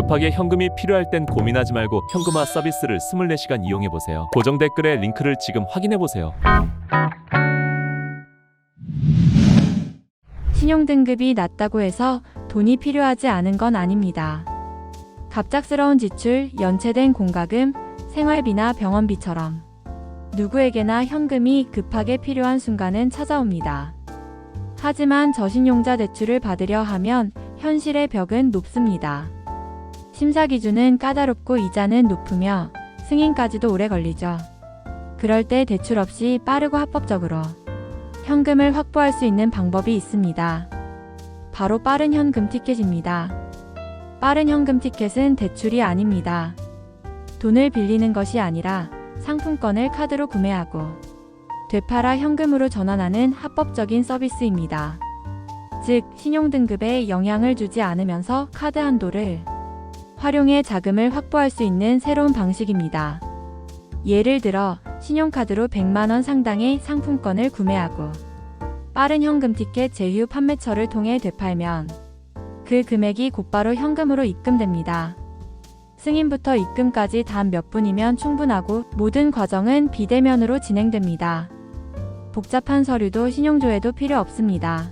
급하게 현금이 필요할 땐 고민하지 말고 현금화 서비스를 24시간 이용해 보세요. 고정 댓글에 링크를 지금 확인해 보세요. 신용등급이 낮다고 해서 돈이 필요하지 않은 건 아닙니다. 갑작스러운 지출, 연체된 공과금, 생활비나 병원비처럼 누구에게나 현금이 급하게 필요한 순간은 찾아옵니다. 하지만 저신용자 대출을 받으려 하면 현실의 벽은 높습니다. 심사 기준은 까다롭고 이자는 높으며 승인까지도 오래 걸리죠. 그럴 때 대출 없이 빠르고 합법적으로 현금을 확보할 수 있는 방법이 있습니다. 바로 빠른 현금 티켓입니다. 빠른 현금 티켓은 대출이 아닙니다. 돈을 빌리는 것이 아니라 상품권을 카드로 구매하고 되팔아 현금으로 전환하는 합법적인 서비스입니다. 즉, 신용등급에 영향을 주지 않으면서 카드 한도를 활용해 자금을 확보할 수 있는 새로운 방식입니다. 예를 들어, 신용카드로 100만원 상당의 상품권을 구매하고 빠른 현금 티켓 제휴 판매처를 통해 되팔면 그 금액이 곧바로 현금으로 입금됩니다. 승인부터 입금까지 단 몇 분이면 충분하고 모든 과정은 비대면으로 진행됩니다. 복잡한 서류도 신용조회도 필요 없습니다.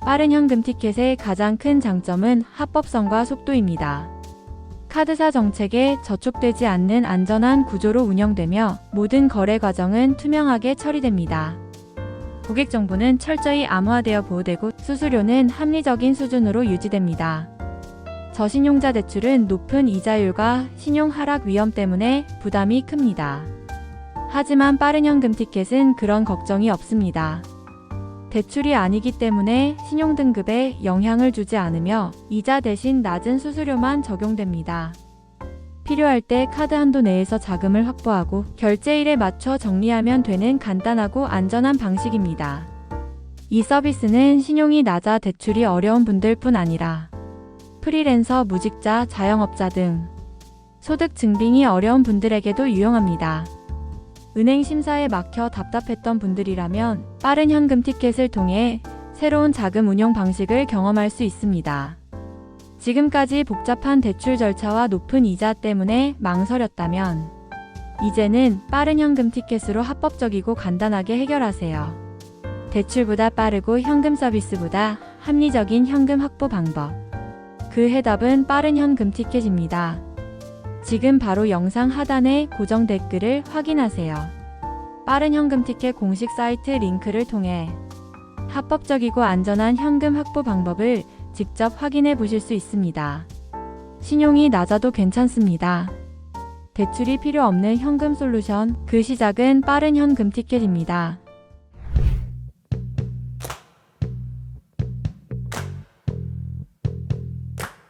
빠른 현금 티켓의 가장 큰 장점은 합법성과 속도입니다. 카드사 정책에 저촉되지 않는 안전한 구조로 운영되며 모든 거래 과정은 투명하게 처리됩니다. 고객 정보는 철저히 암호화되어 보호되고 수수료는 합리적인 수준으로 유지됩니다. 저신용자 대출은 높은 이자율과 신용 하락 위험 때문에 부담이 큽니다. 하지만 빠른 현금 티켓은 그런 걱정이 없습니다. 대출이 아니기 때문에 신용등급에 영향을 주지 않으며 이자 대신 낮은 수수료만 적용됩니다. 필요할 때 카드 한도 내에서 자금을 확보하고 결제일에 맞춰 정리하면 되는 간단하고 안전한 방식입니다. 이 서비스는 신용이 낮아 대출이 어려운 분들 뿐 아니라 프리랜서, 무직자, 자영업자 등 소득 증빙이 어려운 분들에게도 유용합니다. 은행 심사에 막혀 답답했던 분들이라면 빠른 현금 티켓을 통해 새로운 자금 운용 방식을 경험할 수 있습니다. 지금까지 복잡한 대출 절차와 높은 이자 때문에 망설였다면 이제는 빠른 현금 티켓으로 합법적이고 간단하게 해결하세요. 대출보다 빠르고 현금 서비스보다 합리적인 현금 확보 방법. 그 해답은 빠른 현금 티켓입니다. 지금 바로 영상 하단의 고정 댓글을 확인하세요. 빠른 현금 티켓 공식 사이트 링크를 통해 합법적이고 안전한 현금 확보 방법을 직접 확인해 보실 수 있습니다. 신용이 낮아도 괜찮습니다. 대출이 필요 없는 현금 솔루션, 그 시작은 빠른 현금 티켓입니다.